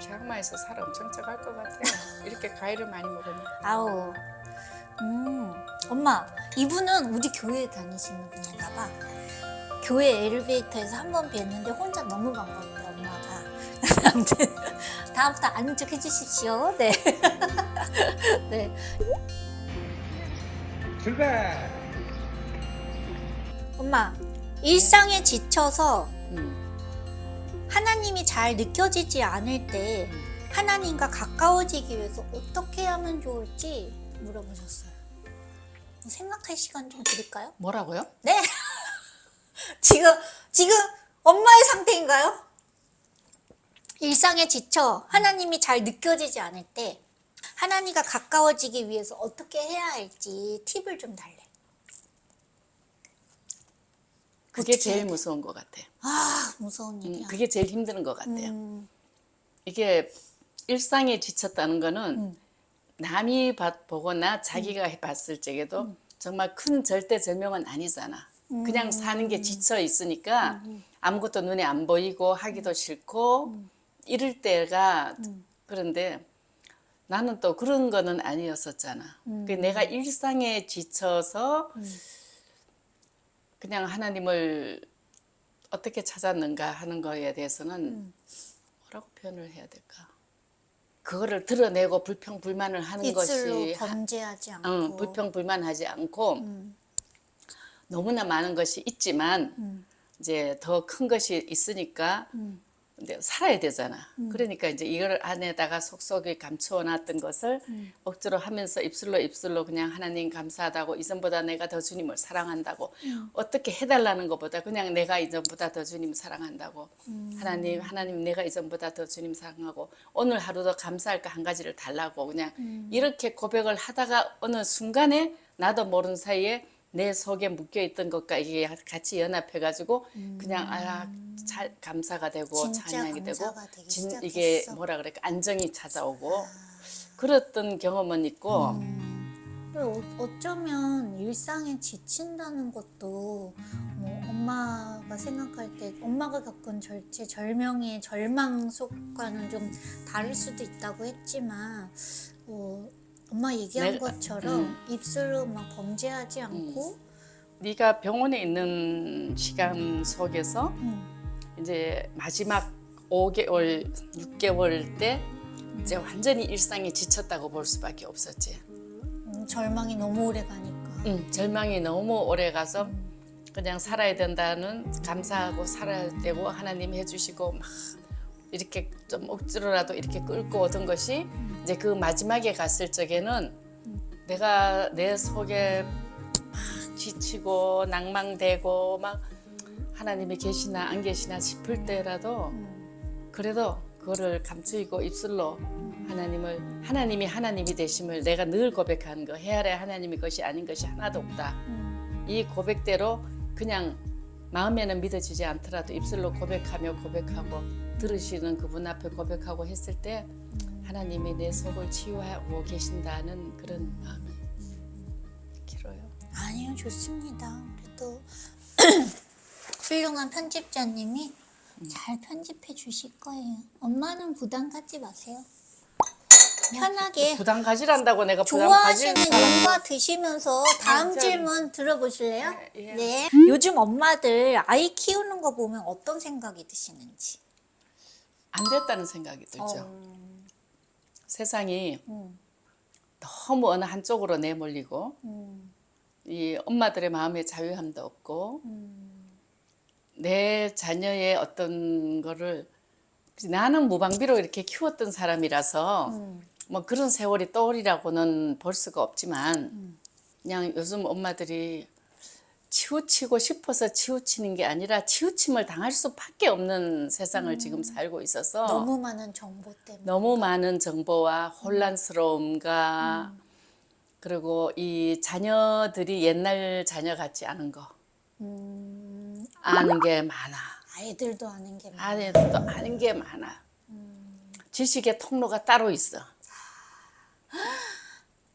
치앙마이에서 살 엄청 쪄갈 것 같아요. 이렇게 과일을 많이 먹으니까. 아우. 음, 엄마, 이분은 우리 교회 다니시는 분인가 봐. 교회 엘리베이터에서 한 번 뵀는데 혼자 너무 반가운데 엄마가. 아무튼 다음부터 아는 척 해주십시오. 네. 네. 출발! 엄마, 일상에 지쳐서 음. 하나님이 잘 느껴지지 않을 때 하나님과 가까워지기 위해서 어떻게 하면 좋을지 물어보셨어요. 생각할 시간 좀 드릴까요? 뭐라고요? 네. 지금 지금 엄마의 상태인가요? 일상에 지쳐 하나님이 잘 느껴지지 않을 때 하나님과 가까워지기 위해서 어떻게 해야 할지 팁을 좀 달래. 그게 제일? 무서운 것 같아. 아 무서운 음, 일이야. 그게 제일 힘든 것 같아요. 음, 이게 일상에 지쳤다는 거는 음. 남이 봤- 보거나 자기가 봤을 적에도 정말 큰 절대절명은 아니잖아. 그냥 사는 게 지쳐 있으니까 아무것도 눈에 안 보이고 하기도 싫고 이럴 때가 그런데 나는 또 그런 거는 아니었었잖아. 그 내가 일상에 지쳐서 그냥 하나님을 어떻게 찾았는가 하는 거에 대해서는 뭐라고 표현을 해야 될까? 그거를 드러내고 불평 불만을 하는 입술로 것이 범죄하지 않고. 응, 불평 불만하지 않고 음, 너무나 많은 것이 있지만 음, 이제 더 큰 것이 있으니까 음, 살아야 되잖아. 그러니까 이제 이걸 안에다가 속속에 감추어놨던 것을 음. 억지로 하면서 입술로 입술로 그냥 하나님 감사하다고 이전보다 내가 더 주님을 사랑한다고 음. 어떻게 해달라는 것보다 그냥 내가 이전보다 더 주님 사랑한다고 음. 하나님 하나님 내가 이전보다 더 주님 사랑하고 오늘 하루도 감사할 거 한 가지를 달라고 그냥 음. 이렇게 고백을 하다가 어느 순간에 나도 모르는 사이에 내 속에 묶여 있던 것과 이게 같이 연합해 가지고 그냥 아 잘 감사가 되고 음. 찬양이 되고 진. 이게 뭐라 그럴까 안정이 찾아오고 그랬던 경험은 있고 음. 어- 어쩌면 일상에 지친다는 것도 뭐 엄마가 생각할 때 엄마가 겪은 절제 절명의 절망 속과는 좀 다를 수도 있다고 했지만 어, 엄마 얘기한 내가- 것처럼 음. 입술로 막 범죄하지 않고 네가 병원에 있는 시간 속에서 음. 이제 마지막 5개월, 6개월 때 이제 완전히 일상에 지쳤다고 볼 수밖에 없었지. 음, 절망이 너무 오래 가니까 응, 절망이 너무 오래 가서 그냥 살아야 된다는 감사하고 살아야 되고 하나님 해주시고 막 이렇게 좀 억지로라도 이렇게 끌고 오던 것이 이제 그 마지막에 갔을 적에는 내가 내 속에 막 지치고 낭망되고 막 하나님이 계시나 안 계시나 싶을 때라도 음. 그래도 그거를 감추이고 입술로 하나님을 하나님이 하나님이 되심을 내가 늘 고백하는 거 헤아래 하나님이 것이 아닌 것이 하나도 없다. 음. 이 고백대로 그냥 마음에는 믿어지지 않더라도 입술로 고백하며 고백하고 들으시는 그분 앞에 고백하고 했을 때 하나님이 내 속을 치유하고 계신다는 그런 마음이 길어요. 아니요, 좋습니다. 그래도 훌륭한 편집자님이 잘 편집해 주실 거예요. 엄마는 부담 갖지 마세요. 편하게 부담 가지란다고 내가 부담 가질 좋아하시는 사람 용과 드시면서 다음 진짜. 질문 들어보실래요? 네, 예. 네. 요즘 엄마들 아이 키우는 거 보면 어떤 생각이 드시는지. 안 됐다는 생각이 들죠. 어, 세상이 음, 너무 어느 한쪽으로 내몰리고 음, 이 엄마들의 마음의 자유함도 없고 음, 내 자녀의 어떤 거를 나는 무방비로 이렇게 키웠던 사람이라서 음, 뭐 그런 세월이 떠오리라고는 볼 수가 없지만 그냥 요즘 엄마들이 치우치고 싶어서 치우치는 게 아니라 치우침을 당할 수밖에 없는 세상을 지금 살고 있어서 너무 많은 정보 때문에. 너무 많은 정보와 혼란스러움과 그리고 이 자녀들이 옛날 자녀 같지 않은 거 음, 아는 게 많아. 아이들도 아는 게 많아. 아내도 아는 게 많아. 지식의 통로가 따로 있어.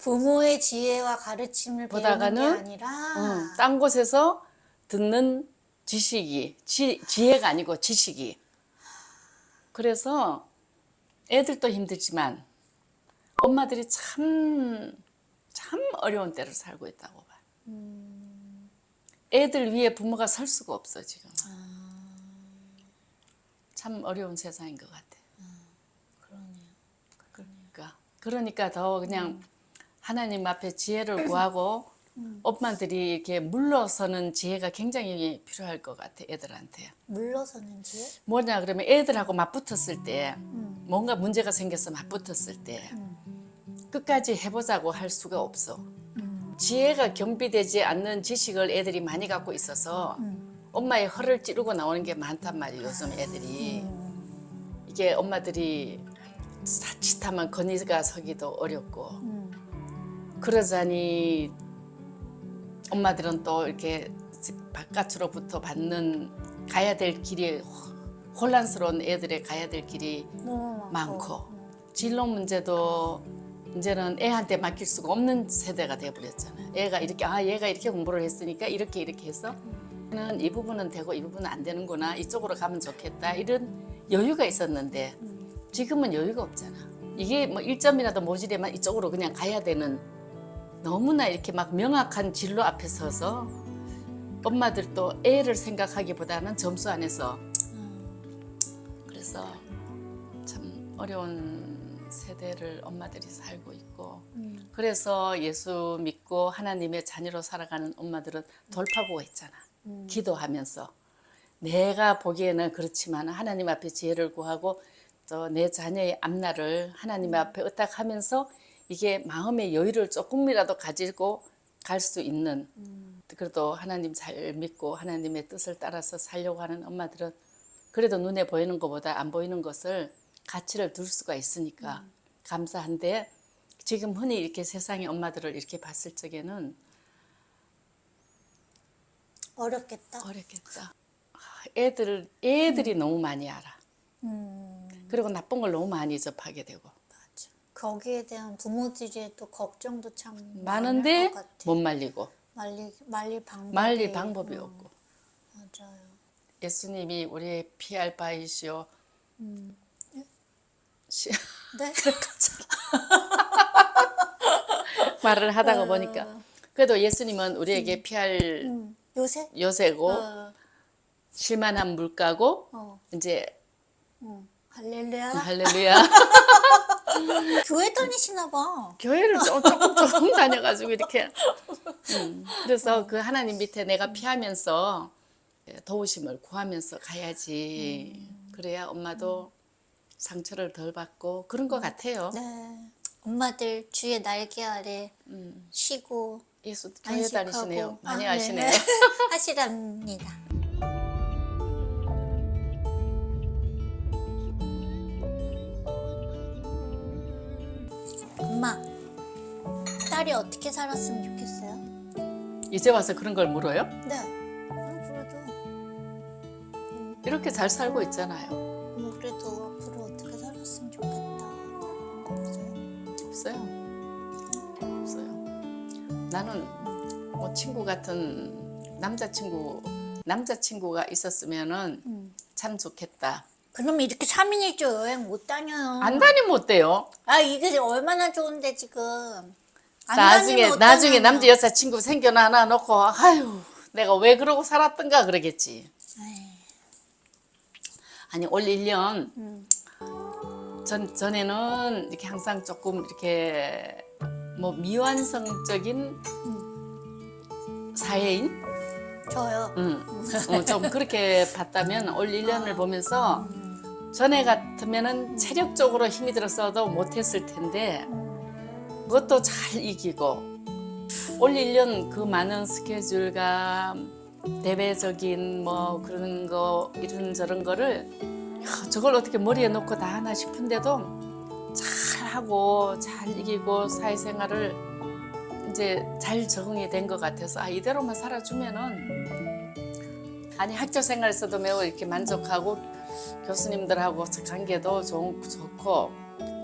부모의 지혜와 가르침을 배우는 게 보다가는, 아니라 응, 딴 곳에서 듣는 지식이 지, 지혜가 아니고 지식이. 그래서 애들도 힘들지만 엄마들이 참, 참 어려운 때를 살고 있다고 봐. 애들 위에 부모가 설 수가 없어, 지금. 참 어려운 세상인 것 같아. 그러네요. 그러니까. 그러니까 더 그냥 하나님 앞에 지혜를 구하고 엄마들이 이렇게 물러서는 지혜가 굉장히 필요할 것 같아, 애들한테. 물러서는 지혜? 뭐냐 그러면 애들하고 맞붙었을 때 음. 뭔가 문제가 생겨서 맞붙었을 때 끝까지 해보자고 할 수가 없어. 음. 지혜가 겸비되지 않는 지식을 애들이 많이 갖고 있어서 엄마의 허를 찌르고 나오는 게 많단 말이에요. 요즘 애들이 음. 이게 엄마들이 자칫하면 건의가 서기도 어렵고 음. 그러자니 엄마들은 또 이렇게 바깥으로부터 받는 가야 될 길이 혼란스러운 애들의 가야 될 길이 너무 많고 진로 문제도 이제는 애한테 맡길 수가 없는 세대가 돼버렸잖아요. 애가 이렇게 아 얘가 이렇게 공부를 했으니까 이렇게 이렇게 해서 는이 부분은 되고 이 부분은 안 되는구나 이쪽으로 가면 좋겠다 이런 여유가 있었는데 지금은 여유가 없잖아. 이게 뭐 1점이라도 모자라면 이쪽으로 그냥 가야 되는 너무나 이렇게 막 명확한 진로 앞에 서서 엄마들도 애를 생각하기보다는 점수 안에서 그래서 참 어려운 세대를 엄마들이 살고 있고 음. 그래서 예수 믿고 하나님의 자녀로 살아가는 엄마들은 돌파구가 있잖아. 음. 기도하면서 내가 보기에는 그렇지만 하나님 앞에 지혜를 구하고 또 내 자녀의 앞날을 하나님 앞에 의탁하면서 이게 마음의 여유를 조금이라도 가지고 갈 수 있는 그래도 하나님 잘 믿고 하나님의 뜻을 따라서 살려고 하는 엄마들은 그래도 눈에 보이는 것보다 안 보이는 것을 가치를 둘 수가 있으니까 감사한데 지금 흔히 이렇게 세상의 엄마들을 이렇게 봤을 적에는 어렵겠다. 어렵겠다. 아, 애들 애들이 너무 많이 알아. 음. 그리고 나쁜 걸 너무 많이 접하게 되고. 거기에 대한 부모들의 또 걱정도 참 많은데 많을 것 같아. 못 말리고 말리 말릴 방법이 말릴 방법이 음, 없고 맞아요. 예수님이 우리의 피할 바이시오. 음. 시- 네. 말을 하다가 어. 보니까 그래도 예수님은 우리에게 피할 음. 요새? 요새고 어. 실만한 물가고 어. 이제 어. 할렐루야. 할렐루야 교회 다니시나 봐. 교회를 좀, 조금 조금 다녀가지고 이렇게 음, 그래서 그 하나님 밑에 내가 피하면서 도우심을 구하면서 가야지 그래야 엄마도 상처를 덜 받고 그런 것 같아요. 네. 엄마들 주의 날개 아래 음, 쉬고 예수 교회 안식하고 다니시네요. 많이 아, 네. 아시네요. 하시랍니다. 엄마, 딸이 어떻게 살았으면 좋겠어요? 이제 와서 그런 걸 물어요? 네. 음, 그래도 이렇게 잘 살고 있잖아요. 음, 그래도 앞으로 어떻게 살았으면 좋겠다. 없어요? 없어요. 없어요. 나는 뭐 친구 같은 남자친구 남자친구가 있었으면은 음. 참 좋겠다. 그럼 이렇게 3인 1조 여행 못 다녀요. 안 다니면 어때요? 아 이게 얼마나 좋은데 지금. 안 나중에 다니면 나중에. 남자 여자 친구 생겨나 하나 놓고 아유 내가 왜 그러고 살았던가 그러겠지. 에이, 아니 올 1년 음. 전 전에는 이렇게 항상 조금 이렇게 뭐 미완성적인 사회인 저요. 음, 어, 좀 그렇게 봤다면 올 1년을 보면서 전에 같으면은 체력적으로 힘이 들었어도 못했을 텐데 그것도 잘 이기고 올 1년 그 많은 스케줄과 대외적인 뭐 그런 거 이런 저런 거를 야, 저걸 어떻게 머리에 놓고 다 하나 싶은데도 잘 하고 잘 이기고 사회생활을 이제 잘 적응이 된 것 같아서 아 이대로만 살아주면은 아니 학교 생활에서도 매우 이렇게 만족하고 교수님들하고 관계도 좋, 좋고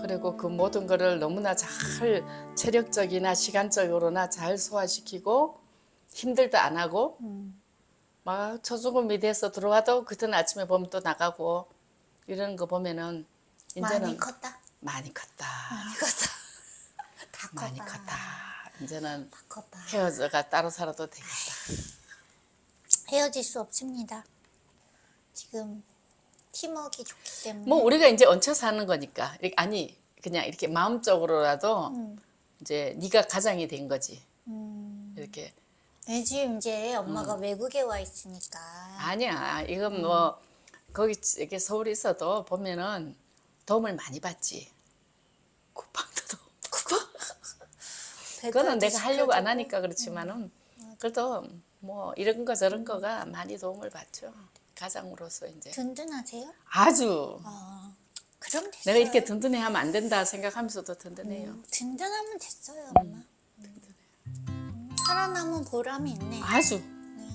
그리고 그 모든 거를 너무나 잘 체력적이나 시간적으로나 잘 소화시키고 힘들도 안 하고 음. 막 초중고 미대에서 들어와도 그때는 아침에 보면 또 나가고 이러는 거 보면은 많이 이제는 컸다. 많이 컸다. 많이 컸다. 다 컸다. 많이 컸다. 이제는 다 컸다. 헤어져가 따로 살아도 되겠다. 헤어질 수 없습니다. 지금 팀워크가 좋기 때문에. 뭐 우리가 이제 얹혀 사는 거니까 아니 그냥 이렇게 마음적으로라도 음, 이제 네가 가장이 된 거지. 음. 이렇게 네, 지금 이제 엄마가 외국에 와 있으니까. 아니야. 이건 뭐 거기 이렇게 서울에 있어도 보면은 도움을 많이 받지. 쿠팡도 도움. 그거는 내가 하려고 안 하니까 그렇지만은 그래도 뭐 이런 거 저런 거가 많이 도움을 받죠. 가장으로서 이제 든든하세요? 아주 아, 그럼 됐어요. 내가 이렇게 든든해 하면 안 된다 생각하면서도 든든해요. 음, 든든하면 됐어요, 엄마. 음, 살아남은 보람이 있네. 아주 네.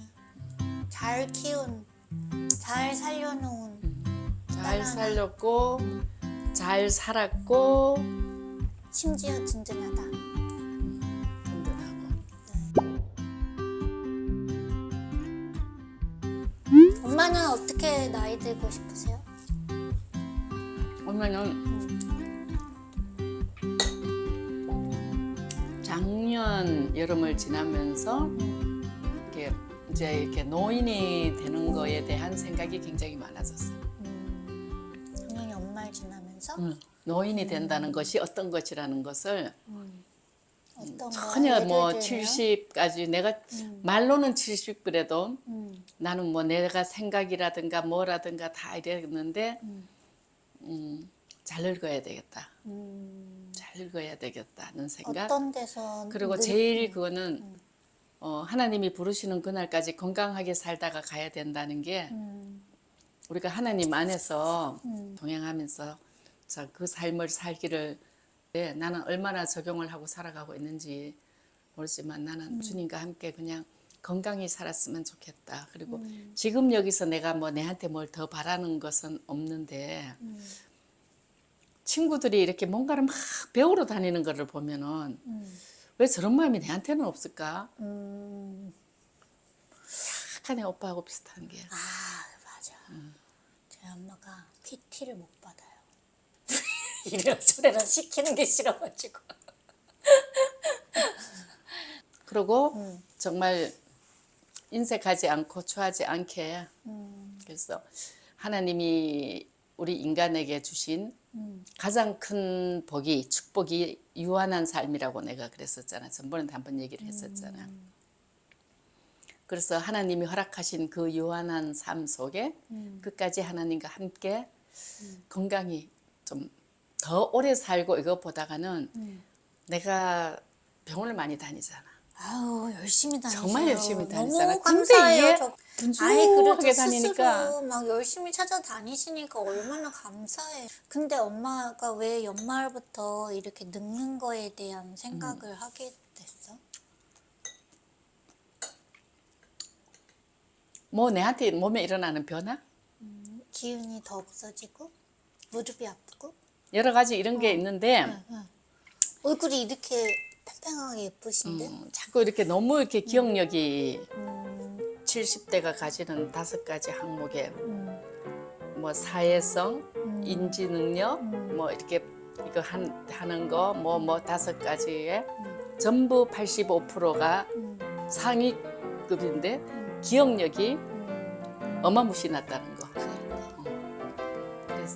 잘 키운, 잘 살려놓은, 잘 따라나. 살렸고 잘 살았고 심지어 든든하다. 엄마는 어떻게 나이 들고 싶으세요? 엄마는 작년 여름을 지나면서 이렇게 이제 이렇게 노인이 되는 거에 대한 생각이 굉장히 많아졌어. 음, 작년에 엄마를 지나면서 응. 노인이 된다는 것이 어떤 것이라는 것을 음, 어떤 거? 전혀 예를 뭐 들면? 70까지 내가 음, 말로는 70 그래도 음, 나는 뭐 내가 생각이라든가 뭐라든가 다 이랬는데 음, 음, 잘 늙어야 되겠다. 음. 잘 늙어야 되겠다는 생각. 어떤 데서 그리고 늙- 제일 그거는 어, 하나님이 부르시는 그날까지 건강하게 살다가 가야 된다는 게 음, 우리가 하나님 안에서 음. 동행하면서 자, 그 삶을 살기를 네, 나는 얼마나 적용을 하고 살아가고 있는지 모르지만 나는 음. 주님과 함께 그냥 건강히 살았으면 좋겠다. 그리고 음. 지금 여기서 내가 뭐 내한테 뭘 더 바라는 것은 없는데 음, 친구들이 이렇게 뭔가를 막 배우러 다니는 거를 보면은 음, 왜 저런 마음이 내한테는 없을까? 음. 애 오빠하고 비슷한 게. 아 맞아. 음. 저희 엄마가 PT를 못 받아요. 이래라 저래라 시키는 게 싫어가지고. 그리고 음. 정말 인색하지 않고 추하지 않게 음, 그래서 하나님이 우리 인간에게 주신 음, 가장 큰 복이 축복이 유한한 삶이라고 내가 그랬었잖아. 전번에 한번 얘기를 했었잖아. 음. 그래서 하나님이 허락하신 그 유한한 삶 속에 음. 끝까지 하나님과 함께 건강히 좀 더 오래 살고 이것 보다가는 음. 내가 병원을 많이 다니잖아. 아우 열심히 다니세요. 정말 열심히 다니잖아. 너무 근데 감사해요. 이게 저, 그래도 다니니까 막 열심히 찾아다니시니까 얼마나 감사해. 근데 엄마가 왜 연말부터 이렇게 늙는 거에 대한 생각을 음. 하게 됐어? 뭐 내한테 몸에 일어나는 변화 기운이 더 없어지고 무릎이 아프고 여러 가지 이런 게 있는데 응, 응. 얼굴이 이렇게 팽팽하게 예쁘신데 음, 자꾸 이렇게 너무 이렇게 기억력이 음, 70대가 가지는 다섯 가지 항목에 음, 뭐 사회성, 음. 인지 능력, 음. 뭐 이렇게 이거 한, 하는 거 뭐뭐 다섯 가지에 음. 전부 85%가 음, 상위급인데 음, 기억력이 음. 어마무시. 그러니까.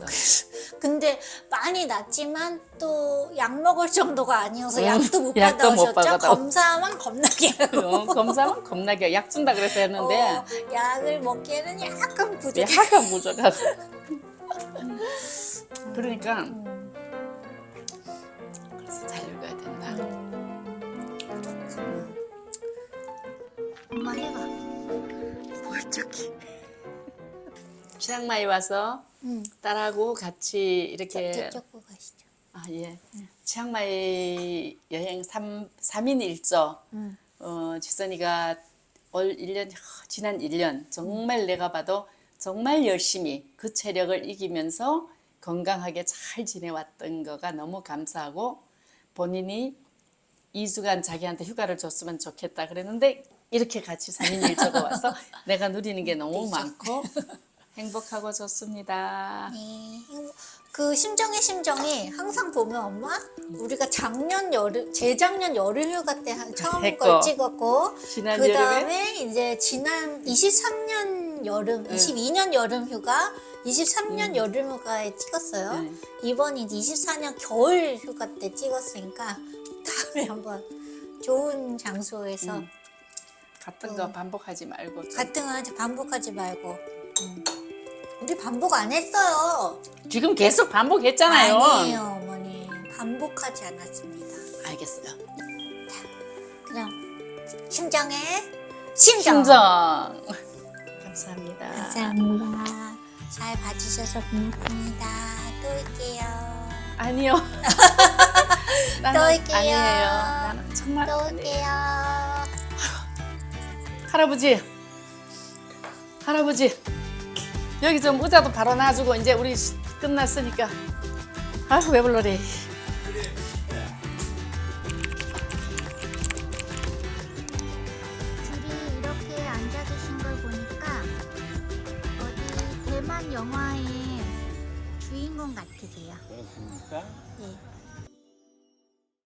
그래서 근데 많이 났지만 또 약 먹을 정도가 아니어서 음, 약도 못 약도 못 받아오셨죠? 받아다. 검사만 겁나게 하고 어, 검사만 겁나게 약 준다 그래서 했는데 어, 약을 먹기에는 약간 부족해 약간 부족하고 그러니까 음, 그래서 잘 읽어야 된다. 음. 엄마 해봐 멀쩡히 치앙마이 와서 음, 딸하고 같이 이렇게 저쪽 가시죠 아 예. 치앙마이 여행 3, 삼인 일조 음. 어, 지선이가 올 1년 지난 1년 정말 내가 봐도 정말 열심히 그 체력을 이기면서 건강하게 잘 지내왔던 거가 너무 감사하고 본인이 2주간 자기한테 휴가를 줬으면 좋겠다 그랬는데 이렇게 같이 3인 일조가 와서 내가 누리는 게 너무 많고 행복하고 좋습니다. 네. 그 심정의 심정이 항상 보면 엄마 우리가 작년 여름 재작년 여름 휴가 때 한- 처음 했고. 걸 찍었고 지난 그 여름에 다음에 이제 지난 23년 여름, 응. 22년 여름 휴가, 23년 응. 여름 휴가에 찍었어요. 네. 이번이 24년 겨울 휴가 때 찍었으니까 다음에 한번 좋은 장소에서 음. 같은 어. 거 반복하지 말고 좀. 같은 거 하지 반복하지 말고. 음. 우리 반복 안 했어요. 지금 계속 반복했잖아요. 아니에요, 어머니. 반복하지 않았습니다. 알겠어요. 그냥 심정에 심정. 심정. 감사합니다. 감사합니다. 잘 봐주셔서 고맙습니다. 또 올게요. 아니요. 나는 또 올게요. 아니에요. 나는 정말 또 아니에요. 올게요. 할아버지. 할아버지. 여기 좀 의자도 바로 놔주고 이제 우리 시- 끝났으니까. 아휴 왜 불러래. 둘이 이렇게 앉아 계신 걸 보니까 어디 대만 영화의 주인공 같으세요. 그렇습니까? 예.